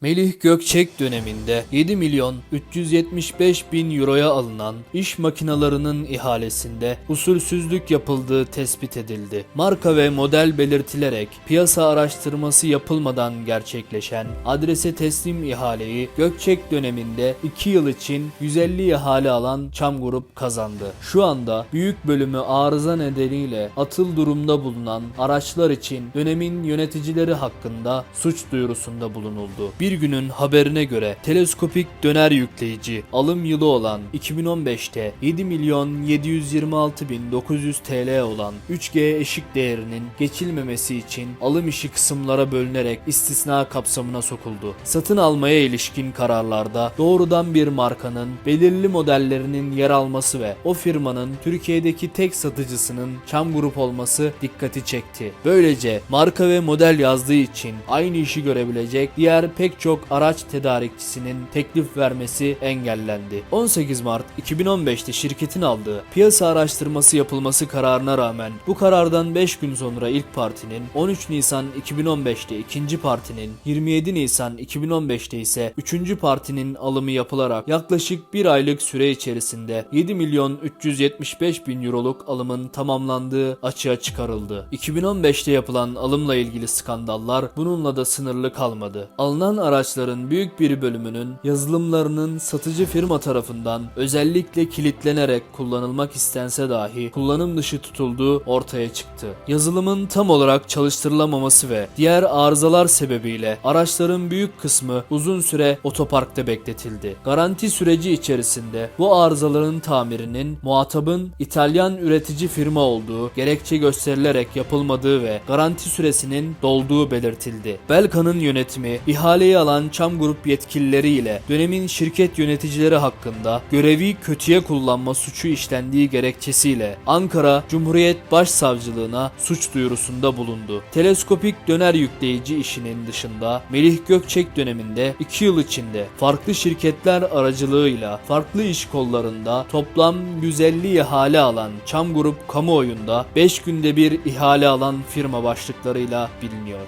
Melih Gökçek döneminde 7 milyon 375 bin euroya alınan iş makinalarının ihalesinde usulsüzlük yapıldığı tespit edildi. Marka ve model belirtilerek piyasa araştırması yapılmadan gerçekleşen adrese teslim ihaleyi Gökçek döneminde 2 yıl için 150 ihale alan Çam Grup kazandı. Şu anda büyük bölümü arıza nedeniyle atıl durumda bulunan araçlar için dönemin yöneticileri hakkında suç duyurusunda bulunuldu. Bir günün haberine göre teleskopik döner yükleyici alım yılı olan 2015'te 7 milyon 726 bin 900 TL olan 3G eşik değerinin geçilmemesi için alım işi kısımlara bölünerek istisna kapsamına sokuldu. Satın almaya ilişkin kararlarda doğrudan bir markanın belirli modellerinin yer alması ve o firmanın Türkiye'deki tek satıcısının Çam Grup olması dikkati çekti. Böylece marka ve model yazdığı için aynı işi görebilecek diğer pek çok araç tedarikçisinin teklif vermesi engellendi. 18 Mart 2015'te şirketin aldığı piyasa araştırması yapılması kararına rağmen bu karardan 5 gün sonra ilk partinin 13 Nisan 2015'te ikinci partinin 27 Nisan 2015'te ise üçüncü partinin alımı yapılarak yaklaşık bir aylık süre içerisinde 7 milyon 375 bin euroluk alımın tamamlandığı açığa çıkarıldı. 2015'te yapılan alımla ilgili skandallar bununla da sınırlı kalmadı. Alınan araçların büyük bir bölümünün yazılımlarının satıcı firma tarafından özellikle kilitlenerek kullanılmak istense dahi kullanım dışı tutulduğu ortaya çıktı. Yazılımın tam olarak çalıştırılamaması ve diğer arızalar sebebiyle araçların büyük kısmı uzun süre otoparkta bekletildi. Garanti süreci içerisinde bu arızaların tamirinin muhatabın İtalyan üretici firma olduğu gerekçe gösterilerek yapılmadığı ve garanti süresinin dolduğu belirtildi. Belka'nın yönetimi alan Çam Grup yetkilileri ile dönemin şirket yöneticileri hakkında görevi kötüye kullanma suçu işlendiği gerekçesiyle Ankara Cumhuriyet Başsavcılığına suç duyurusunda bulundu. Teleskopik döner yükleyici işinin dışında Melih Gökçek döneminde 2 yıl içinde farklı şirketler aracılığıyla farklı iş kollarında toplam 150 ihale alan Çam Grup kamuoyunda 5 günde bir ihale alan firma başlıklarıyla biliniyor.